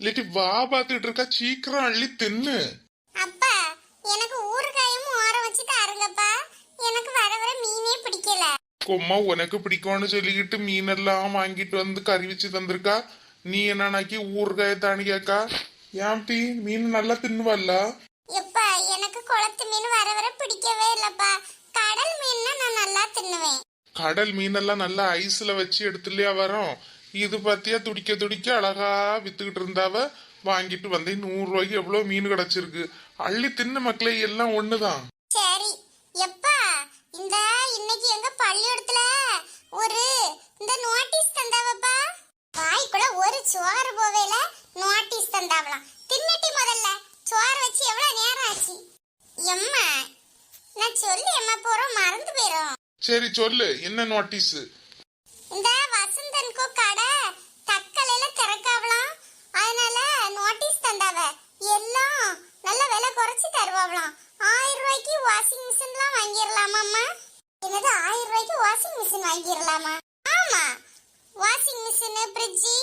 இல்லாட்டி வா பார்த்துட்டு இருக்கா சீக்கிரம் அள்ளி தின்னு. அப்பா எனக்கு ஊறுகாயும் ஓர வச்சு தாருங்கப்பா. எனக்கு வர வர மீனே பிடிக்கல. கொம்மா உனக்கு பிடிக்கும்னு சொல்லிக்கிட்டு மீனெல்லாம் வாங்கிட்டு வந்து கறி வச்சு தந்திருக்கா? நீ என்னன்னாக்கி ஊறுகாய தானி கேக்கா ஏன் டீ மீன் நல்லா தின்னுவல்ல எப்பா எனக்கு குளத்து மீன் வர வர பிடிக்கவே இல்லப்பா. கடல் மீன்னா நான் நல்லா தின்னுவேன். கடல் மீனெல்லாம் நல்லா ஐஸ்ல வச்சு எடுத்துலையா வரோம்? இது பார்த்தியா துடிக்க துடிக்க அழகா வித்துக்கிட்டு இருந்தாவ வாங்கிட்டு வந்தேன் நூறு ரூபாய்க்கு எவ்வளவு மீன் கிடைச்சிருக்கு. அள்ளி தின்ன மக்களே எல்லாம் ஒண்ணுதான். சரி எப்பா இந்த இன்னைக்கு எங்க பள்ளிக்கூடத்துல? ஒரு இந்த நோட்டீஸ் தந்தாவப்பா. வாய்க்குள்ள ஒரு சோறு போவேல நோட்டீஸ் தந்தாவலாம். தின்னுட்டி முதல்ல சோறு வச்சு எவ்வளவு நேரம் ஆச்சு? எம்மா நான் சொல்லி எம்மா போறோம் மறந்து சரி சொல்லு என்ன நோட்டீஸ் இந்த வசந்தன்கோ கடை தக்கலையில திறக்காவலாம் அதனால நோட்டீஸ் தந்தாவ எல்லாம் நல்ல விலை குறைச்சு தருவாவலாம் ஆயிரம் ரூபாய்க்கு வாஷிங் மிஷின்லாம் வாங்கிடலாமாம்மா என்னது ஆயிரம் ரூபாய்க்கு வாஷிங் மிஷின் வாங்கிடலாமா ஆமா வாஷிங் மிஷின் ஃப்ரிட்ஜி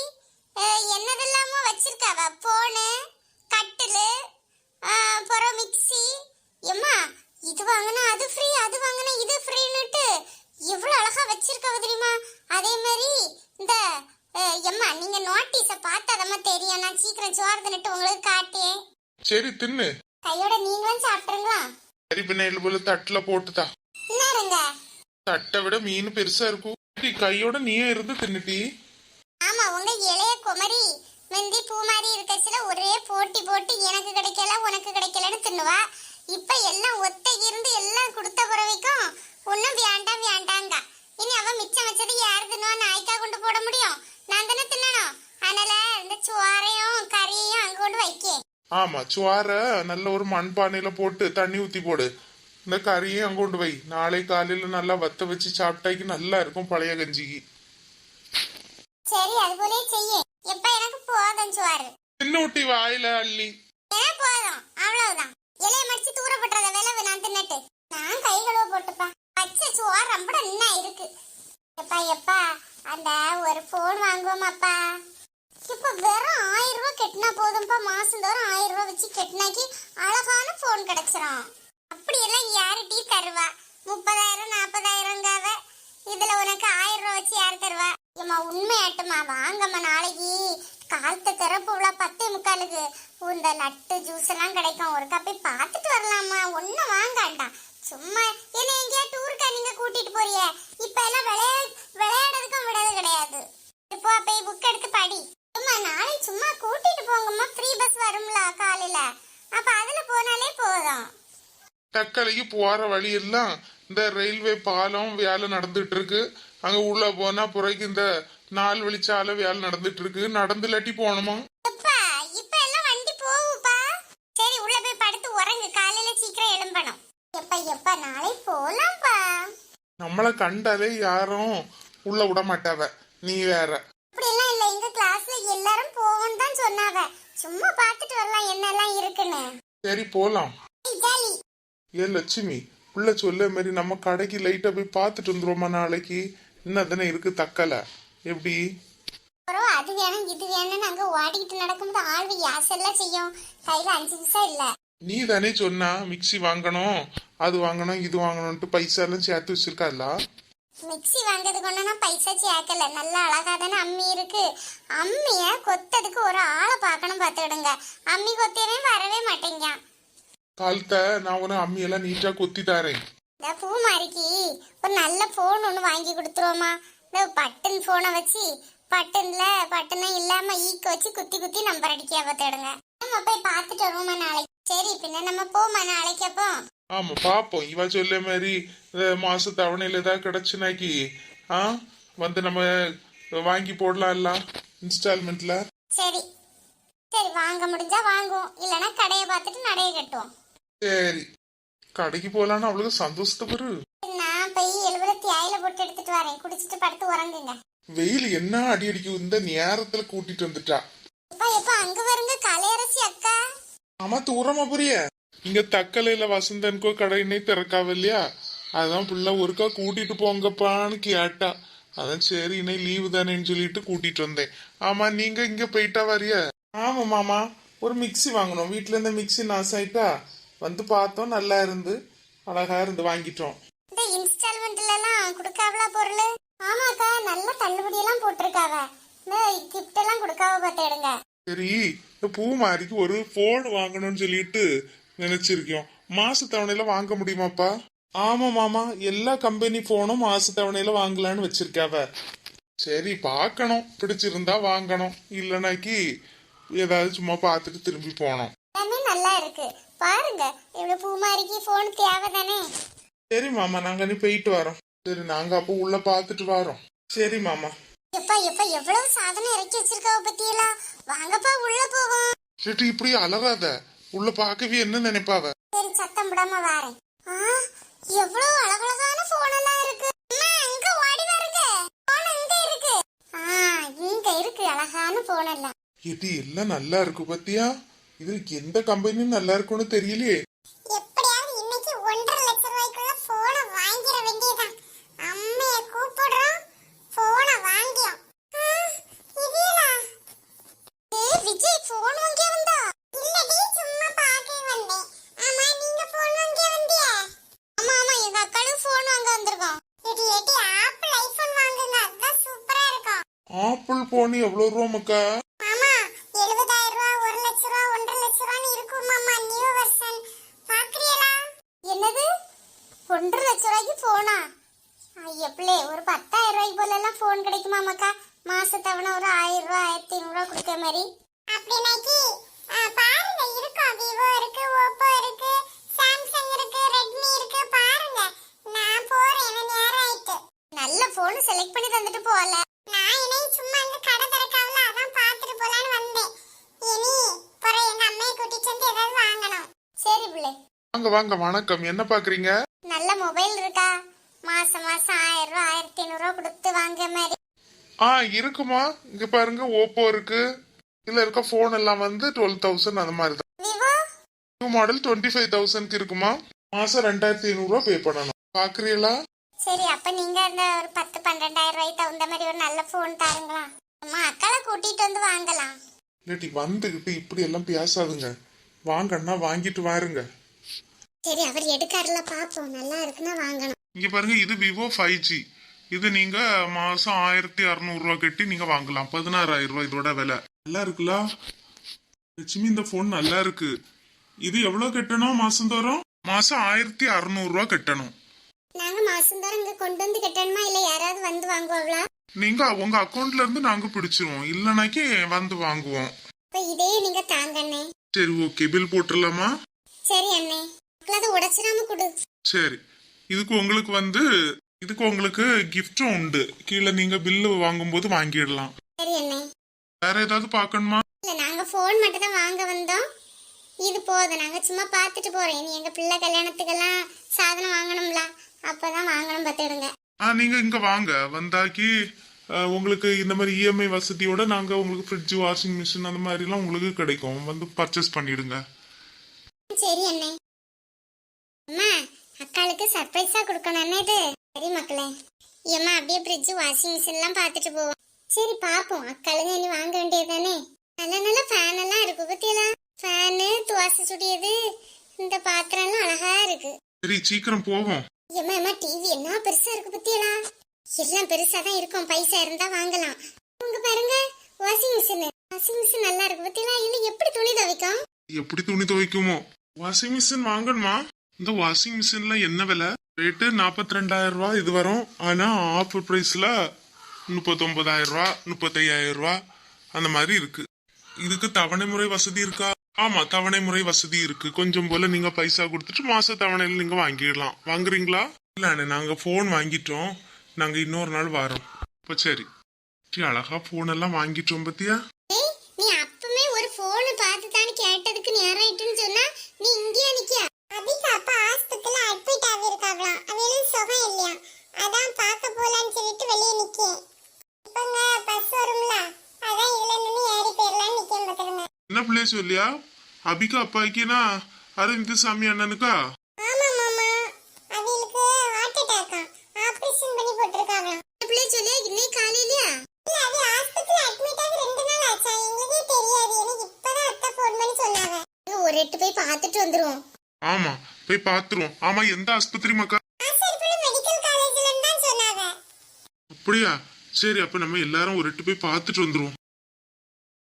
என்னதெல்லாமோ வச்சிருக்காவ போனு கட்டிலு அஹ், அப்புறம் மிக்ஸி எம்மா இது வாங்கினா அது ஃப்ரீ அது வாங்கினா இது ஃப்ரீன்னுட்டு எவ்வளவு அழகா வச்சிருக்காவ தெரியுமா அதே மாதிரி இந்த அஹ், எம்மா நீங்க நோட்டீஸ பார்த்தாதம்மா தெரியும் நான் சீக்கிரம் சோறு தின்னுட்டு உங்களுக்கு காட்டேன் சரி தின்னு கையோட நீங்களும் சாப்பிட்டுருங்களா சரி பின்ன போல தட்டுல போட்டுதா என்னருங்க தட்டை விட மீன் பெருசா இருக்கும் டீ, கையோட நீயே இருந்து தின்னுட்டி ஆமா உங்க இளைய குமரி மெந்தி பூ மாதிரி இருக்கச்சுல ஒரே போட்டி போட்டு எனக்கு கிடைக்கல உனக்கு கிடைக்கலன்னு தின்னுவா இப்ப எல்லாம் ஒத்த இருந்து எல்லாம் கொடுத்த பிறவைக்கும் ஒன்னும் வேண்டாம் வேண்டாங்க இனி அவ மிச்சம் வச்சது யாரு தின்னுவா நாய்க்கா கொண்டு போட முடியும் நான் தானே தின்னணும் அதனால இந்த சோறையும் கறியையும் அங்க கொண்டு வைக்க ஆமா சுவார நல்ல ஒரு மண்பானையில போட்டு தண்ணி ஊத்தி போடு. இந்த கறியும் அங்க கொண்டு வை. நாளை காலையில நல்லா வத்த வச்சு சாப்பிட்டாக்கி நல்லா இருக்கும் பழைய கஞ்சிக்கு. சரி அது போலே செய்ய. எப்ப எனக்கு போதும் வாயில அள்ளி. போதும். அவ்வளவுதான். இலைய மடிச்சு தூர போட்டுறத விளவு நான் தின்னட்டு. நான் கை கழுவ போட்டுப்பா. பச்சை சோறு ரொம்ப என்ன இருக்கு. எப்பா எப்பா அந்த ஒரு போன் வாங்குவோமாப்பா. இப்ப வெறும் ஆயிரம் ரூபாய் கெட்டினா போதும்ப்பா மாசம் தோறும் ஆயிரம் ரூபாய் வச்சு கெட்டினாக்கி அழகான போன் கிடைச்சிரும். அப்படியெல்லாம் யாருட்டி தருவா. முப்பதாயிரம் நாற்பதாயிரங்காவ இதுல உனக்கு ஆயிரம் ரூபாய் வச்சு யார் தருவா? ஏம்மா உண்மையாட்டுமா வாங்கம்மா நாளைக்கு காலத்தை திறப்பு பத்து பத்தே முக்காலுக்கு. இந்த லட்டு ஜூஸ் எல்லாம் கிடைக்கும். ஒரு கப்பை பார்த்துட்டு வரலாமா ஒன்றும் வாங்காண்டா. சும்மா என்ன எங்கேயா டூருக்கா நீங்க கூட்டிட்டு போறிய? இப்ப எல்லாம் விளையா விளையாடுறதுக்கும் விடது கிடையாது. இப்போ போய் புக் எடுத்து படி. சும்மா கூட்டிட்டு போங்கம்மா. ஃப்ரீ பஸ் வரும்ல காலையில. அப்ப அதுல போனாலே போதும். தக்கலைக்கு போற வழி எல்லாம் இந்த ரயில்வே பாலம் வேலை நடந்துட்டு இருக்கு அங்க உள்ள போனா புறக்கு இந்த நாலு வழிச்சாலை வேலை நடந்துட்டு இருக்கு நடந்து இல்லாட்டி போகணுமா இப்ப எல்லாம் வண்டி போகுப்பா? சரி உள்ள போய் படுத்து உறங்கு. காலையில சீக்கிரம் எழும்பணும். எப்ப எப்ப? நாளை போலாம்ப்பா. நம்மளை கண்டாலே யாரும் உள்ள விட மாட்டாவ. நீ வேற. சொன்னாவ? சும்மா பார்த்துட்டு வரலாம் என்னெல்லாம் இருக்குன்னு. சரி போலாம். ஏ லட்சுமி உள்ள சொல்ல மாதிரி நம்ம கடைக்கு லைட்டா போய் பார்த்துட்டு வந்துருவோமா நாளைக்கு? என்ன தானே இருக்கு தக்கலை. எப்படி? அப்புறம் அது வேணும் இது வேணும்னு அங்க ஓடிக்கிட்டு நடக்கும்போது ஆழ்வு யாசெல்லாம் செய்யும்? கையில அஞ்சு நிமிஷம் இல்ல. நீ தானே சொன்னா மிக்ஸி வாங்கணும் அது வாங்கணும் இது வாங்கணும்ட்டு பைசா எல்லாம் சேர்த்து வச்சிருக்கால மிக்ஸி வாங்குறதுக்கு நான் பைசா சேர்க்கல. நல்ல அழகா தானே அம்மி இருக்கு. அம்மிய கொத்ததுக்கு ஒரு ஆளை பார்க்கணும் பார்த்துடுங்க அம்மி கொத்தவே வரவே மாட்டேங்க. காலத்தை நான் உன அம்மியெல்லாம் நீட்டா கொத்தி தாரேன். இந்த பூமாரிக்கு ஒரு நல்ல போன் ஒன்று வாங்கி கொடுத்துருவோமா? இந்த பட்டன் போனை வச்சு பட்டன்ல பட்டனே இல்லாம ஈக்க வச்சு குத்தி குத்தி நம்பர் அடிக்க பார்த்துடுங்க நம்ம போய் பார்த்துட்டு வருவோமா நாளைக்கு? சரி பின்ன நம்ம போமா நாளைக்கு அப்போ? ஆமா பாப்போம் இவ சொல்ல மாதிரி மாச தவணையில ஏதாவது கிடைச்சுனாக்கி ஆ? வந்து நம்ம வாங்கி போடலாம்ல இன்ஸ்டால்மெண்ட்ல? சரி. சரி வாங்க முடிஞ்சா வாங்குவோம். இல்லைன்னா கடையை பார்த்துட்டு நடைய கட்டுவோம். சரி. கடைக்கு போலான்னு அவளுக்கு சந்தோஷத்தை பெரு. நான் போய் எழுபத்தி ஆயில போட்டு எடுத்துட்டு வரேன். குடிச்சிட்டு படுத்து உறங்குங்க. வெயில் என்ன அடி அடிக்கும் இந்த நேரத்துல கூட்டிட்டு வந்துட்டா. எப்பா எப்பா அங்க வருங்க கலையரசி அக்கா. ஆமா தூரமா புரிய இங்க தக்கலையில வசந்தன்கோ கடையினே திறக்காவ இல்லையா? அதான் புள்ள ஒருக்கா கூட்டிட்டு போங்கப்பான்னு கேட்டா. அதான் சரி இன்னை லீவு தானேன்னு சொல்லிட்டு கூட்டிட்டு வந்தேன். ஆமா நீங்க இங்க போயிட்டா வரியா? ஆமா மாமா. ஒரு மிக்ஸி வாங்கணும். வீட்ல இருந்த மிக்ஸி நாசம் ஆயிட்டா வந்து பார்த்தோம் நல்லா இருந்து அழகா இருந்து வாங்கிட்டோம். இந்த இன்ஸ்டால்மெண்ட்ல எல்லாம் கொடுக்காவளா பொருள்? ஆமாக்கா நல்ல தள்ளுபடி எல்லாம் போட்டிருக்காவ. இந்த கிஃப்ட் எல்லாம் கொடுக்காவ பார்த்துடுங்க சரி இந்த பூ மாரிக்கு ஒரு போன் வாங்கணும்னு சொல்லிட்டு நினைச்சிருக்கோம். மாச தவணையில வாங்க முடியுமாப்பா? ஆமா மாமா எல்லா கம்பெனி போனும் மாச தவணையில வாங்கலாம்னு வச்சிருக்காவ. சரி பார்க்கணும். பிடிச்சிருந்தா வாங்கணும். இல்லைனாக்கி ஏதாவது சும்மா பார்த்துட்டு திரும்பி போனோம். நல்லா இருக்கு. பாருங்க இவ்வளவு பூமாரிக்கு போன் தேவை தானே சரி மாமா நாங்க நீ போயிட்டு வரோம். சரி நாங்க அப்போ உள்ள பார்த்துட்டு வரோம். சரி மாமா. எப்பா எப்பா எவ்வளவு சாதனை இறக்கி வச்சிருக்காவ பத்தியெல்லாம் வாங்கப்பா உள்ள போவோம். சரி இப்படி அலறாத. உள்ள பார்க்கவே என்ன நினைப்பாவ? சரி சத்தம் விடாம வாரேன். எவ்வளவு அழகழகான போன் எல்லாம் இருக்கு. அம்மா, இங்க ஓடி வருங்க. போன் இங்க இருக்கு. இங்க இருக்கு அழகான போன் எல்லாம். இது எல்லாம் நல்லா இருக்கு பத்தியா? இது எந்த கம்பெனி நல்லா இருக்கும்னு தெரியலையே எப்படியாவது இன்னைக்கு ஒன்றரை லட்சம் ரூபாய்க்குள்ள போனை வாங்கிட வேண்டியதான் அம்மைய கூப்பிடுறோம் போனை வாங்கியோம் ஆ, இதுலா? ஏய், விஜய் போன் வாங்கிய வந்தா இல்லடி சும்மா பார்க்க வந்தேன் ஆமா நீங்க போன் வாங்கிய வந்தியா ஆமா ஆமா எங்க அக்காளும் போன் வாங்க வந்திருக்கோம் ஏடி ஏடி ஆப்பிள் ஐபோன் வாங்குங்க அதான் சூப்பரா இருக்கும் ஆப்பிள் போன் எவ்வளவு ரூபா மக்கா? மாமா எழுபதாயிரம் ரூபா ஒரு லட்ச ரூபா ஒன்றரை லட்ச ரூபான்னு இருக்கும் மாமா. நியூ வெர்ஷன் பாக்குறீங்களா என்னது? ஒன்றரை லட்ச ரூபாய்க்கு போனா ஐயப்பிள்ளே ஒரு பத்தாயிரம் ரூபாய்க்கு போல எல்லாம் போன் கிடைக்குமாமாக்கா மாச தவணை ஒரு ஆயிரம் ரூபாய் ஆயிரத்தி ஐநூறு ரூபாய் கொடுக்குற மாதிரி. அப்படின்னாக்கி பாருங்க இருக்கும் விவோ இருக்கு ஓப்போ இருக்கு சாம்சங் இருக்கு ரெட்மி இருக்கு பாருங்க. நான் போறேன் எனக்கு நேரம் ஆயிட்டு. நல்ல போன் செலக்ட் பண்ணி தந்துட்டு போகல நான் இனி சும்மா அங்க கடை திறக்காவல அதான் பாத்துட்டு போலான்னு வந்தேன் இனி போற எங்க அம்மையை கூட்டிட்டு வந்து ஏதாவது வாங்கணும் சரி பிள்ளை. வாங்க வாங்க வணக்கம். என்ன பாக்குறீங்க? நல்ல மொபைல் இருக்கா? மாசம் மாசம் ஆயிரம் ரூபாய் ஆயிரத்தி ஐநூறு ரூபாய் கொடுத்து வாங்குற மாதிரி. ஆ இருக்குமா? இங்க பாருங்க ஓப்போ இருக்கு. இதுல இருக்க போன் எல்லாம் வந்து டுவெல் தௌசண்ட் அந்த மாதிரி தான் Vivo? New model twenty five தௌசண்ட்க்கு இருக்குமா? மாசம் ரெண்டாயிரத்தி ஐநூறு ரூபா பே பண்ணணும். பாக்குறீங்களா? சரி அப்ப நீங்க அந்த ஒரு பத்து பன்னெண்டாயிரம் ரூபாய்க்கு தகுந்த மாதிரி ஒரு நல்ல போன் தாருங்களா? அம்மா அக்காளை கூட்டிட்டு வந்து வாங்கலாம். இல்லாட்டி வந்துகிட்டு இப்படி எல்லாம் பேசாதுங்க. வாங்கன்னா வாங்கிட்டு வாருங்க. சரி அவர் எடுக்காருல பாப்போம். நல்லா இருக்குன்னா வாங்கணும். இங்க பாருங்க இது விவோ ஃபைவ் ஜி இது நீங்க மாசம் ஆயிரத்தி அறுநூறு ரூபா கட்டி நீங்க வாங்கலாம். பதினாறாயிரம் ரூபாய் இதோட விலை. நல்லா இருக்குல்ல? லட்சுமி இந்த போன் நல்லா இருக்கு. இது எவ்வளவு கட்டணும் மாசம் தோறும் மாசம் ஆயிரத்தி அறுநூறு ரூபா கட்டணும். நாங்க மாசம் தோறும் இங்க கொண்டு வந்து கட்டணுமா? இல்ல யாராவது வந்து வாங்குவாங்களா? நீங்க உங்க அக்கவுண்ட்ல இருந்து நாங்க பிடிச்சிருவோம். இல்லைனாக்கி வந்து வாங்குவோம். இதே நீங்க தாங்க அண்ணே சரி ஓகே பில் போட்டுடலாமா சரி அண்ணே. அதை உடைச்சிடாம கொடு. சரி. இதுக்கு உங்களுக்கு வந்து இதுக்கு உங்களுக்கு கிஃப்டும் உண்டு. கீழே நீங்க பில்லு வாங்கும்போது வாங்கிடலாம். சரி அண்ணே. வேற ஏதாவது பார்க்கணுமா? இல்ல நாங்க போன் மட்டும் தான் வாங்க வந்தோம். இது போதும். நாங்க சும்மா பார்த்துட்டு போறோம். இனி எங்க பிள்ளை கல்யாணத்துக்கெல்லாம் சாதனம் வாங்கணும்ல. அப்பதான் வாங்கணும் பார்த்துடுங்க ஆ நீங்க இங்க வாங்க. வந்தாக்கி உங்களுக்கு இந்த மாதிரி இஎம்ஐ வசதியோட நாங்க உங்களுக்கு ஃப்ரிட்ஜ் வாஷிங் மிஷின் அந்த மாதிரி எல்லாம் உங்களுக்கு கிடைக்கும். வந்து பர்ச்சேஸ் பண்ணிடுங்க. சரி அண்ணே. அம்மா அக்காளுக்கு சர்ப்ரைஸா கொடுக்கணும் அண்ணேது சரி மக்களே. ஏம்மா அப்படியே ஃப்ரிட்ஜ் வாஷிங் மிஷின் எல்லாம் பார்த்துட்டு போவோம். சரி பாப்போம் அக்காளுங்க இனி வாங்க வேண்டியதுதானே. நல்ல நல்ல ஃபேன் எல்லாம் இருக்கு பத்தியெல்லாம் ஃபேனு துவாசை சுடியது இந்த பாத்திரம் எல்லாம் அழகா இருக்கு. சரி சீக்கிரம் போவோம். ஏம்மா ஏம்மா டிவி என்ன பெருசா இருக்கு பத்தியெல்லாம் எல்லாம் பெருசா தான் இருக்கும். பைசா இருந்தா வாங்கலாம். உங்க பாருங்க வாஷிங் மிஷின் வாஷிங் மிஷின் நல்லா இருக்கு. பத்தியா இல்ல எப்படி துணி துவைக்கும்? எப்படி துணி துவைக்குமோ? வாஷிங் மிஷின் வாங்கணுமா? இந்த வாஷிங் மிஷின்ல என்ன விலை? ரேட்டு நாற்பத்தி ரெண்டாயிரம் ரூபா இது வரும். ஆனா ஆஃபர் பிரைஸ்ல முப்பத்தொன்பதாயிரம் ரூபா முப்பத்தையாயிரம் ரூபா அந்த மாதிரி இருக்கு. இதுக்கு தவணை முறை வசதி இருக்கா? ஆமா தவணை முறை வசதி இருக்கு. கொஞ்சம் போல நீங்க பைசா கொடுத்துட்டு மாச தவணையில நீங்க வாங்கிடலாம். வாங்குறீங்களா? இல்ல அண்ணே, நாங்க போன் வாங்கிட்டோம். நாங்க இன்னொரு நாள் வரோம். இப்ப சரி. சரி, அழகா போன் எல்லாம் வாங்கிட்டோம் பத்தியா? நீ அப்பமே ஒரு போன் பார்த்து தானே கேட்டதுக்கு நேரம் ஆயிட்டுன்னு சொன்னா நீ இங்கேயே நிக்கியா? அபிகா அப்பா ஆஸ்பத்திரியில அட்மிட் ஆகிருக்காங்களாம் அவளும் சுகம் இல்லையா? அதான் பார்க்க போலான்னு சொல்லிட்டு வெளியே நிக்கேன். இப்பங்க பஸ் வரும்ல? அதான் இதுல நின்று ஏறி போயிடலான்னு நிக்கேன் பாத்துருங்க என்ன பிள்ளை சொல்லியா? அபிகா அப்பாய்க்குனா அரவிந்த் சாமி அண்ணனுக்கா ஆமா மாமா அவளுக்கு ஹார்ட் அட்டாக்கா ஆபரேஷன் பண்ணி போட்டிருக்காங்களாம் பிள்ளை சொல்லியா இன்னைக்கு காலையிலயா இல்ல அது ஆஸ்பத்திரியில அட்மிட் ஆகி ரெண்டு நாள் ஆச்சா எங்களுக்கே தெரியாது எனக்கு எட்டு போய் பார்த்துட்டு வந்துருவோம். ஆமா போய் பாத்துருவோம் ஆமா எந்த ஆஸ்பத்திரி மக்கா? அப்படியா? சரி அப்ப நம்ம எல்லாரும் ஒரு போய் பார்த்துட்டு வந்துருவோம்.